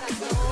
like no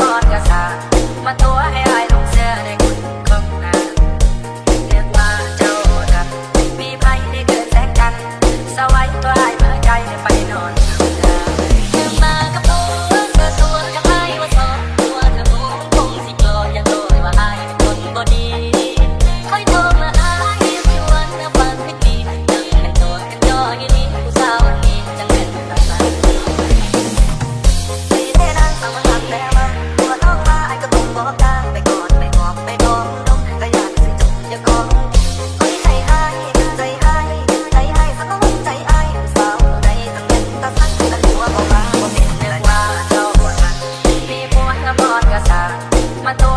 บอนกระสามาตัวให้ mató.